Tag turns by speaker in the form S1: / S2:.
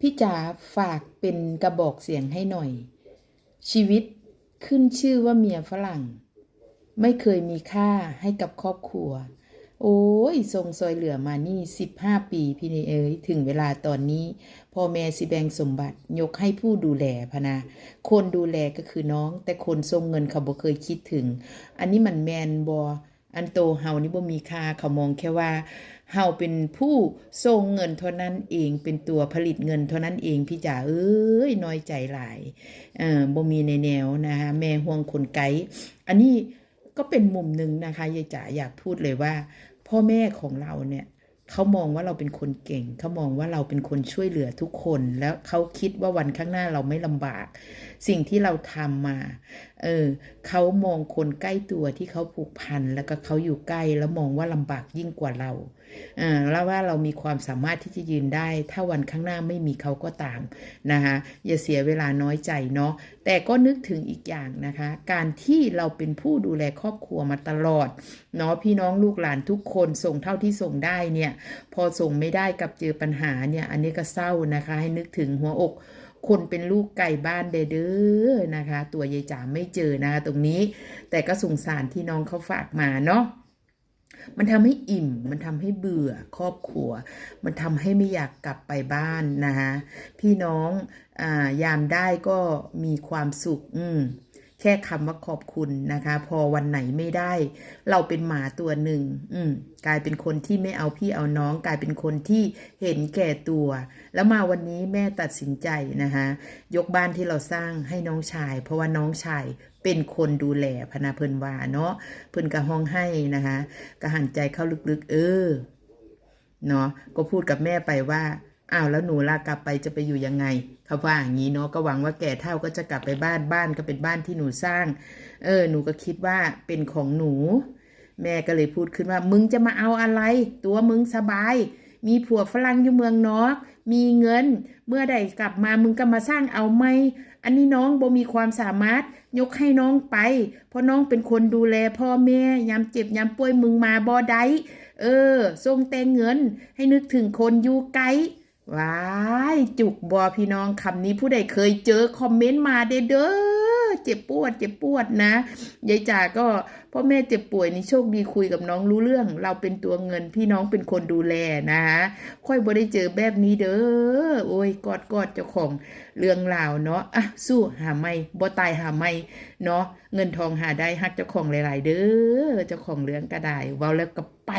S1: พี่จ๋าฝากเป็นกระบอกเสียงให้หน่อย ชีวิตขึ้นชื่อว่าเมียฝรั่ง ไม่เคยมีค่าให้กับครอบครัว โอ้ยทรงซอยเหลือมานี่สิบห้าปีพี่นี่เอ๋ยถึงเวลาตอนนี้พ่อแม่สิแบ่งสมบัติยกให้ผู้ดูแลพนะคนดูแลก็คือน้อง แต่คนทรงเงินเขาบ่เคยคิดถึง อันนี้มันแมนบออันโตเฮานี่บ่มีค่าเขามองแค่ว่า เฮาเป็นผู้ทรงเงินเท่านั้นเองเป็นตัวผลิตเงินเท่านั้นเองพี่จ๋าเอ้ยน้อยใจหลายเอ่อบ่มีในแนวนะคะแม่ห่วงคนไกด์อันนี้ก็เป็นมุมหนึ่งนะคะยายจ๋าอยากพูดเลยว่า พ่อแม่ของเราเนี่ย เขามองว่าเราเป็นคนเก่ง เขามองว่าเราเป็นคนช่วยเหลือทุกคน แล้วเขาคิดว่าวันข้างหน้าเราไม่ลำบาก สิ่งที่เราทำมา เออเขามองคนใกล้ตัวที่เขาผูกพัน แล้วก็เขาอยู่ใกล้ แล้วมองว่าลำบากยิ่งกว่าเราอ่าแล้วว่าเรามีความสามารถที่จะยืนได้ ถ้าวันข้างหน้าไม่มีเขาก็ตามนะคะ อย่าเสียเวลาน้อยใจเนาะ แต่ก็นึกถึงอีกอย่างนะคะ การที่เราเป็นผู้ดูแลครอบครัวมาตลอด เนาะพี่น้องลูกหลานทุกคนส่งเท่าที่ส่งได้เนี่ยพอส่งไม่ได้กับเจอปัญหาเนี่ย อันนี้ก็เศร้านะคะ ให้นึกถึงหัวอก คนเป็นลูกไก่บ้านเด้อนะคะ ตัวยายจ๋าไม่เจอนะคะตรงนี้ แต่ก็สงสารที่น้องเขาฝากมาเนาะมันทำให้อิ่ม มันทำให้เบื่อครอบครัว มันทำให้ไม่อยากกลับไปบ้านนะคะพี่น้องอ่ายามได้ก็มีความสุข อืม แค่คำว่าขอบคุณนะคะ พอวันไหนไม่ได้ เราเป็นหมาตัวหนึ่งอืมกลายเป็นคนที่ไม่เอาพี่เอาน้อง กลายเป็นคนที่เห็นแก่ตัว แล้วมาวันนี้แม่ตัดสินใจนะคะ ยกบ้านที่เราสร้างให้น้องชาย เพราะว่าน้องชายเป็นคนดูแลพนาเพิ่นว่าเนาะเพิ่นกระห้องให้นะคะกระหันใจเข้าลึกๆ เออเนาะก็พูดกับแม่ไปว่า อ้าวแล้วหนูลากลับไปจะไปอยู่ยังไงเขาว่าอย่างนี้เนาะก็หวังว่าแก่เท่าก็จะกลับไปบ้านบ้านก็เป็นบ้านที่หนูสร้าง เออหนูก็คิดว่าเป็นของหนู แม่ก็เลยพูดขึ้นว่า มึงจะมาเอาอะไร ตัวมึงสบาย มีผัวฝรั่งอยู่เมืองนอก มีเงิน เมื่อใดกลับมามึงก็มาสร้างเอาไหมอันนี้น้องบ่มีความสามารถยกให้น้องไป เพราะน้องเป็นคนดูแลพ่อแม่ยามเจ็บยามป่วยมึงมาบ่ได้เออส่งแต่เงิน ให้นึกถึงคนอยู่ไกล ว้ายจุกบอพี่น้องคำนี้ผู้ใดเคยเจอคอมเมนต์มาเด้อเด้อเจ็บปวด เจ็บปวดนะยายจ๋าก็พ่อแม่เจ็บป่วยนี่โชคดีคุยกับน้องรู้เรื่อง เราเป็นตัวเงินพี่น้องเป็นคนดูแลนะฮะค่อยบ่ได้เจอแบบนี้เด้อโอ้ยกอดกอดเจ้าของเรื่องราวเนาะอะสู้หาไม่บ่ตายหาไม่เนาะเงินทองหาได้ฮักเจ้าของหลาย ๆ เด้อเจ้าของเรื่องก็ได้เว้าแล้วก็ไป